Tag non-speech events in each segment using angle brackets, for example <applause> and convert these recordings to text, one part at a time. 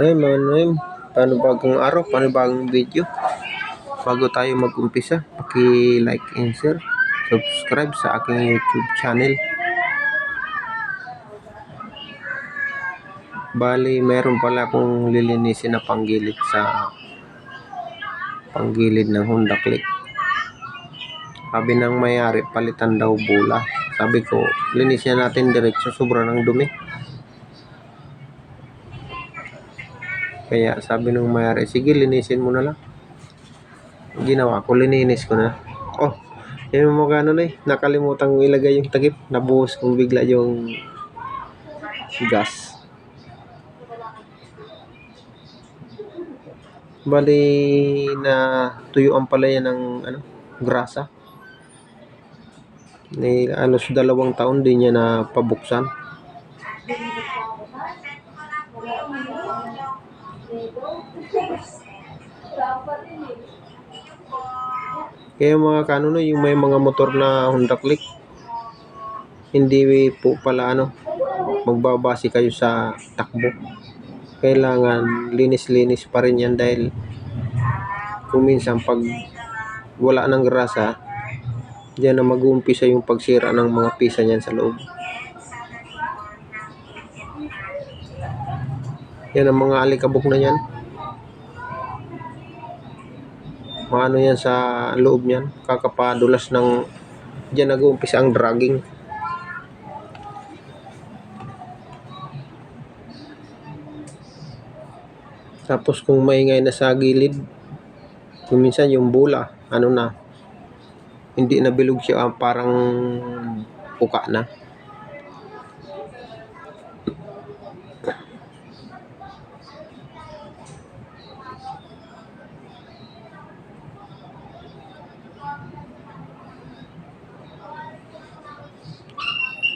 Ayun mga noem, panibagong araw, panibagong video. Bago tayo mag-umpisa, paki-like and share, subscribe sa aking YouTube channel. Bali, meron pala akong lilinisin na panggilid sa panggilid ng Honda Click. Sabi ng mayari, palitan daw bula. Sabi ko, linisin natin diretso, sobra ng dumi. Kaya sabi nung mayari, sige linisin mo na lang. Ginawa ko, lininis ko na. Oh, yun mo gano eh. Nakalimutan kong ilagay yung takip. Nabuhos kong bigla yung gas. Bali na tuyuan pala yan ng ano, grasa. Ni alos dalawang taon din niya na pabuksan. Kaya mga kanuno, yung may mga motor na Honda Click, hindi po pala ano, magbabase kayo sa takbo. Kailangan linis-linis pa rin yan dahil kung minsan pag wala ng grasa, diyan na mag-uumpisa yung pagsira ng mga pisa niyan sa loob. Yan ang mga alikabok na yan. Maano yan sa loob niyan, kakapadulas ng diyan nag-uumpisa ang dragging. Tapos kung maingay na sa gilid, minsan yung bula, ano na, hindi na bilog siya, ah, parang puka na.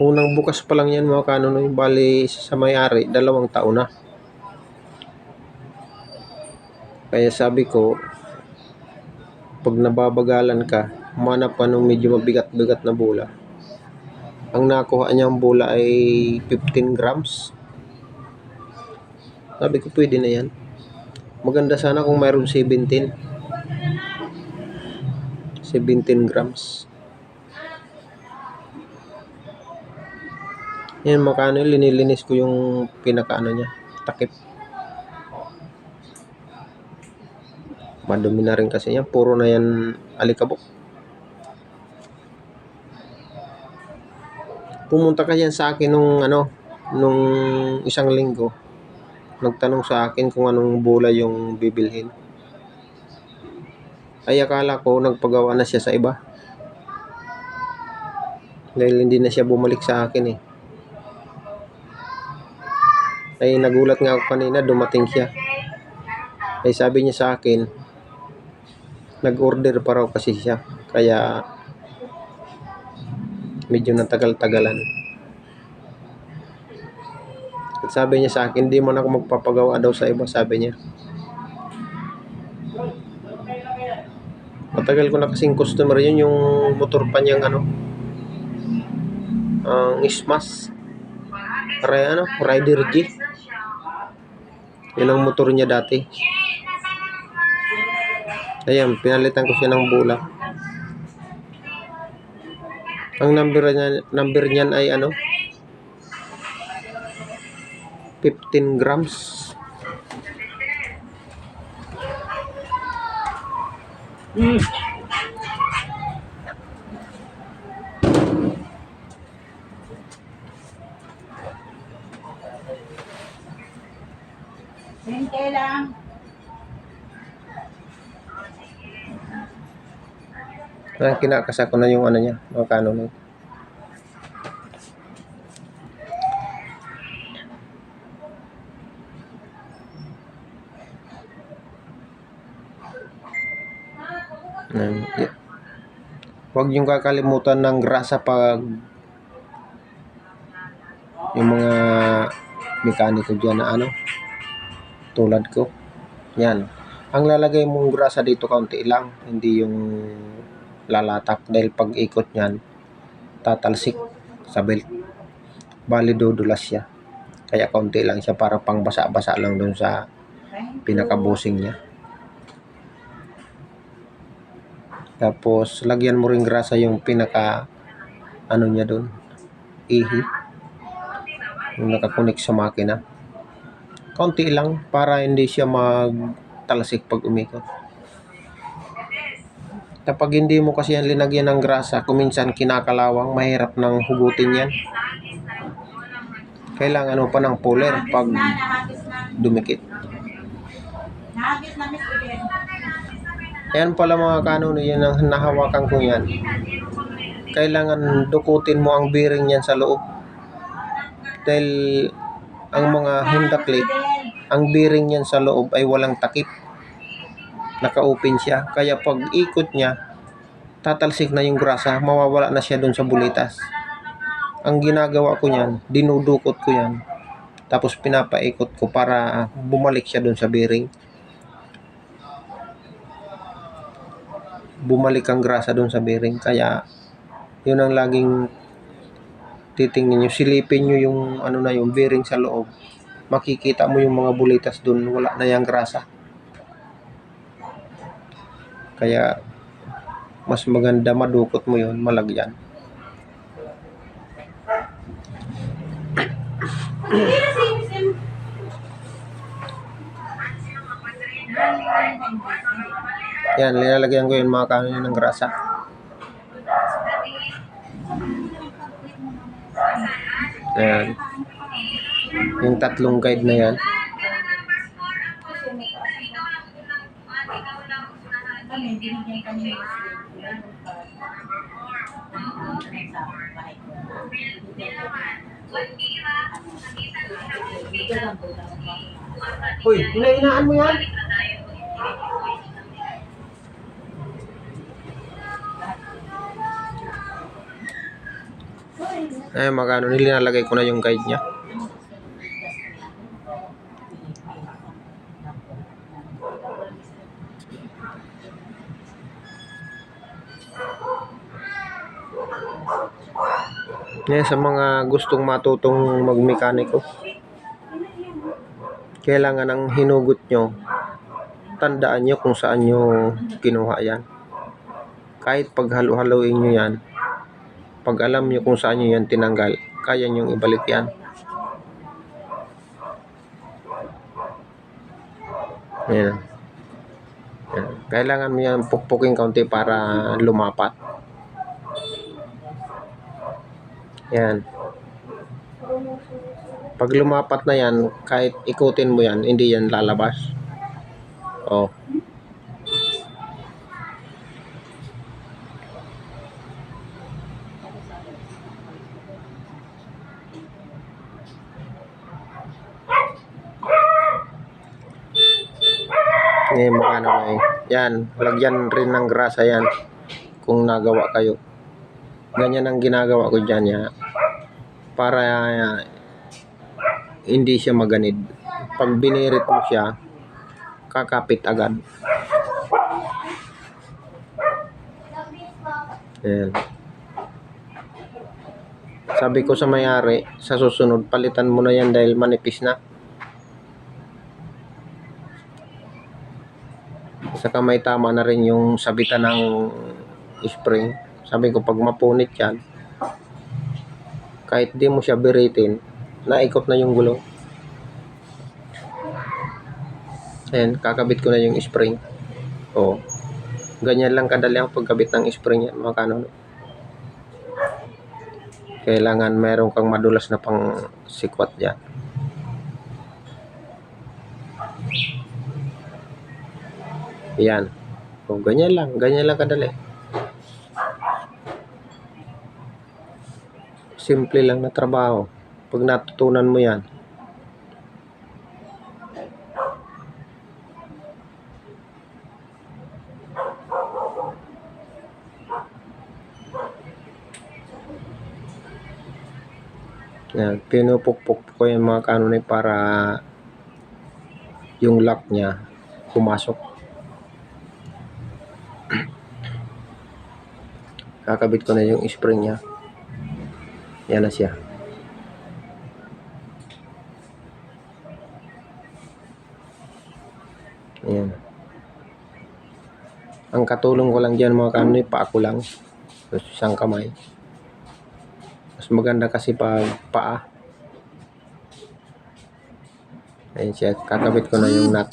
Unang bukas pa lang yan mga kanuno, yung bali sa may-ari, dalawang taon na. Kaya sabi ko, pag nababagalan ka, humanap ka ng medyo mabigat-bigat na bola. Ang nakuha niyang bola ay 15 grams. Sabi ko, pwede na yan. Maganda sana kung mayroon 17. 17 grams. Yan, makano linilinis ko yung pinakaano niya, takip. Madumi na rin kasi yan. Puro na yan alikabok. Pumunta ka yan sa akin nung ano, nung isang linggo. Nagtanong sa akin kung anong bola yung bibilhin. Ay akala ko nagpagawa na siya sa iba. Dahil hindi na siya bumalik sa akin eh. Ay nagulat nga ako kanina dumating siya. Ay sabi niya sa akin, nag-order pa raw kasi siya. Kaya medyo natagal-tagalan. At sabi niya sa akin, hindi mo na ako magpapagawa daw sa iba, sabi niya. Matagal ko na kasing customer yun, yung motor pa niyang ano, ang Ismas. Ray, ano, Rider G. Yun ang motor niya dati. Ayan, pinalitan ko siya ng bula. Ang number niya, number niyan ay ano? 15 grams. Hintay lang. Kaya kinakasa ko na yung ano niya, mga. Ayan, y- Huwag yung kakalimutan ng grasa pag yung mga mekaniko dyan na ano tulad ko. Yan. Ang lalagay mong grasa dito kaunti lang hindi yung lalatak dahil pag ikot niyan tatalsik sa belt bali dudulas siya Kaya kaunti lang siya para pang basa-basa lang dun sa pinakabusing niya. Tapos, lagyan mo ring grasa yung pinaka, ano niya dun, ihi. Yung nakakunik sa makina. Kaunti lang para hindi siya magtalasik pag umikot. Kapag hindi mo kasi yan linagyan ng grasa, kuminsan kinakalawang, mahirap nang hugutin yan. Kailangan mo pa ng puller pag dumikit. Ayan pala mga kanon, yan ang nahawakan ko yan. Kailangan dukutin mo ang bearing yan sa loob. Dahil ang mga Honda clip, ang bearing yan sa loob ay walang takip. Naka-open siya. Kaya pag ikot niya, tatalsik na yung grasa, mawawala na siya dun sa bulitas. Ang ginagawa ko niyan, dinudukot ko yan. Tapos pinapaikot ko para bumalik siya dun sa bearing. bumalik ang grasa doon sa bearing. Kaya, yun ang laging titingnan nyo. Silipin nyo yung, ano na yung bearing sa loob. Makikita mo yung mga bulitas doon. Wala na yung grasa. Kaya, mas maganda madukot mo yun, malagyan. Yan, linalagyan ko yun mga kanin ng grasa. Yan. Yung tatlong guide na yan. Uy, inainaan mo yan? Ay, magano, nilinalagay ko na yung guide niya. Yan, sa mga gustong matutong magmekaniko. Kailangan ang hinugot nyo, tandaan nyo kung saan nyo kinuha yan. Kahit pag halo-haloin nyo yan, pag alam nyo kung saan nyo yan tinanggal, kaya nyo ibalik yan. Yan. Yan. Kailangan mo yan pukpukin kaunti para lumapat. Yan. Pag lumapat na yan, kahit ikutin mo yan, hindi yan lalabas. Oh. Ngayon mga ano na eh. Yan, lagyan rin ng grasa yan kung nagawa kayo. Ganyan ang ginagawa ko dyan ya. Para ah, hindi siya maganid. Pag binirit mo siya, kakapit agad. Ayan. Sabi ko sa mayari, sa susunod, palitan mo na yan dahil manipis na. Saka may tama na rin yung sabitan ng spring. Sabi ko, pag mapunit yan, kahit di mo siya biritin, naikot na yung gulong. Ayan, kakabit ko na yung spring. O, ganyan lang kadali ang pagkabit ng spring yan, mga kanon. Kailangan meron kang madulas na pang sikwat dyan. Yan. O, ganyan lang. Ganyan lang kadali. Simple lang na trabaho. Pag natutunan mo yan, Yan, pinupukpok ko yung mga kanunay para yung lock niya pumasok. <clears throat> Kakabit ko na yung spring niya. Yan na siya. Ayan. Ang katulong ko lang dyan mga kaano, paako lang. Tapos isang kamay. Mas maganda kasi pa paa. Ayan siya. Kakabit ko na yung nut.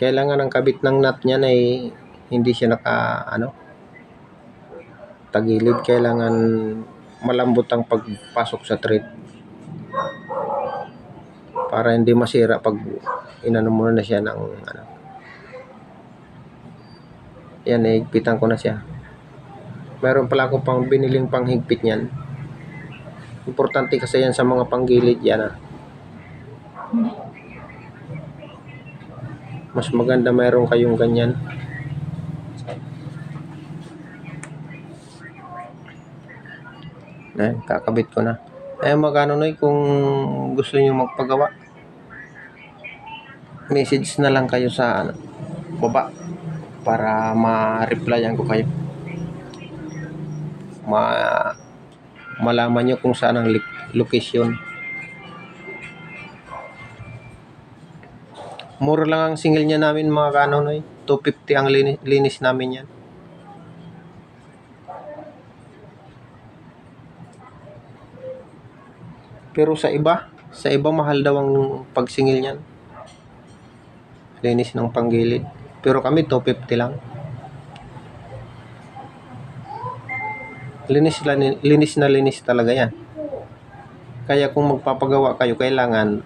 Kailangan ang kabit ng nut niyan ay hindi siya naka ano tagilid. Kailangan malambot ang pagpasok sa thread. Para hindi masira pag inano mo na siya ng, ano. Yan, higpitan ko na siya. Meron pala ako pang biniling panghigpit niyan. Importante kasi yan sa mga panggilid yan ah. Mas maganda mayroon kayong ganyan. Ayan, kakabit ko na. Eh, magkano noy kung gusto niyo magpagawa. Message na lang kayo sa ano, baba para ma-replyan ko kayo. Ma malaman nyo kung saan ang location. Mura lang ang single niya namin mga kanonoy. 250 ang linis, linis namin yan. Pero sa iba, sa iba mahal daw ang pagsingil niyan. Linis ng panggilid. Pero kami 250 lang. Linis, linis na linis talaga yan. Kaya kung magpapagawa kayo, kailangan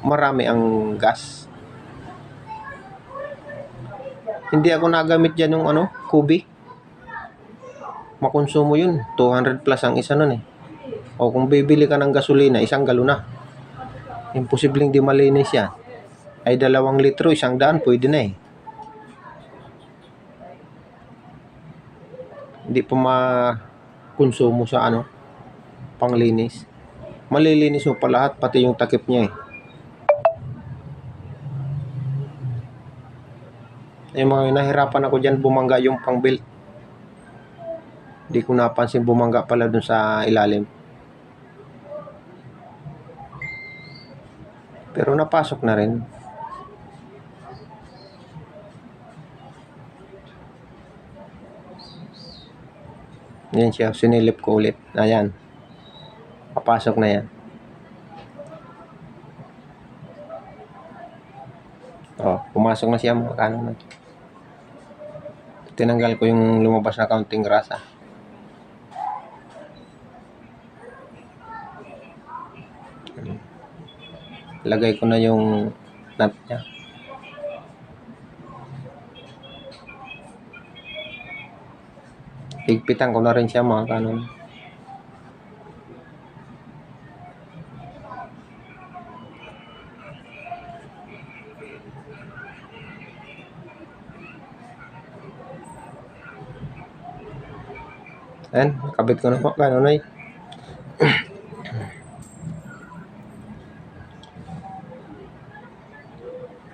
marami ang gas. Hindi ako nagamit dyan yung ano, kubi. Makonsumo yun. 200 plus ang isa nun eh. O kung bibili ka ng gasolina, isang galon na. Imposibleng di malinis yan. Ay dalawang litro, isang daan, pwede na eh. Hindi pa makonsumo sa ano, panglinis. Malilinis mo pa lahat, pati yung takip niya eh. Yung mga nahirapan ako dyan, bumangga yung pang-built. Hindi ko napansin bumangga pala dun sa ilalim. Pero napasok na rin. Yan siya, sinilip ko ulit. Ayan. Papasok na yan. Oh, pumasok na siya mga kanon. Tinanggal ko yung lumabas na kaunting grasa. Lagay ko na yung nut niya. Higpitan ko na rin siya mga kanon. Ayan, kabit ko na po. Kanon ay. <clears throat>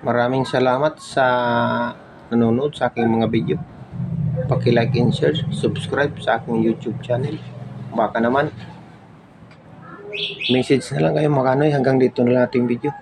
Maraming salamat sa nanonood sa aking mga video. Paki-like and share, subscribe sa aking YouTube channel. Baka naman, message na lang kayo mga kanoy hanggang dito na lang ating video.